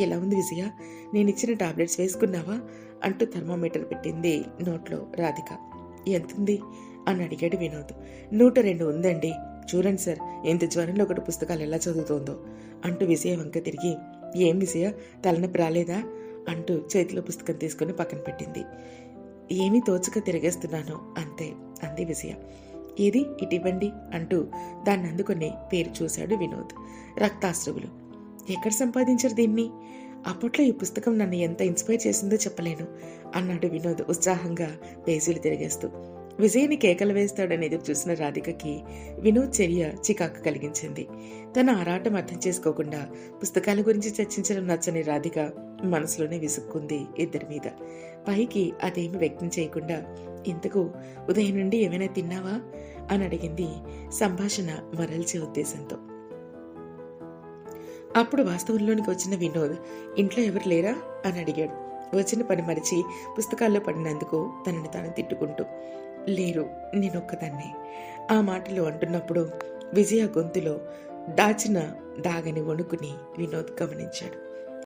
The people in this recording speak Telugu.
ఎలా ఉంది విజయ? నేను ఇచ్చిన టాబ్లెట్స్ వేసుకున్నావా? అంటూ థర్మామీటర్ పెట్టింది నోట్లో రాధిక. ఎంతుంది? అని అడిగాడు వినోద్. నూట రెండు ఉందండి. చూడండి సార్ ఇంత జ్వరంలో ఒకటి పుస్తకాలు ఎలా చదువుతోందో అంటూ విజయ వంక తిరిగి. ఏం విజయ? తలనొప్పి రాలేదా? అంటూ చేతిలో పుస్తకం తీసుకుని పక్కన పెట్టింది. ఏమీ తోచక తిరిగేస్తున్నాను అంతే అంది విజయ. ఏది? ఇటివ్వండి అంటూ దాన్ని అందుకుని పేరు చూశాడు వినోద్. రక్తాశ్రువులు. ఎక్కడ సంపాదించారు దీన్ని? అప్పట్లో ఈ పుస్తకం నన్ను ఎంత ఇన్స్పైర్ చేసిందో చెప్పలేను అన్నాడు వినోద్ ఉత్సాహంగా పేజీలు తిరిగేస్తూ. విజయ్ని కేకలు వేస్తాడని ఎదురు చూసిన రాధికకి వినోద్ చర్య చికాకు కలిగించింది. తన ఆరాటం అర్థం చేసుకోకుండా పుస్తకాల గురించి చర్చించడం నచ్చని రాధిక మనసులోనే విసుక్కుంది ఇద్దరి మీద. పైకి అదేమి వ్యక్తం చేయకుండా ఇంతకు ఉదయం నుండి ఏమైనా తిన్నావా? అని అడిగింది సంభాషణ మరల్చే ఉద్దేశంతో. అప్పుడు వాస్తవంలోనికి వచ్చిన వినోద్ ఇంట్లో ఎవరు లేరా? అని అడిగాడు. వచ్చిన పని మరిచి పుస్తకాల్లో పడినందుకు తనని తాను తిట్టుకుంటూ లేరు నేనొక్కదాన్నే. ఆ మాటలు అంటున్నప్పుడు విజయ గొంతులో దాచిన దాగని వణుకుని వినోద్ గమనించాడు.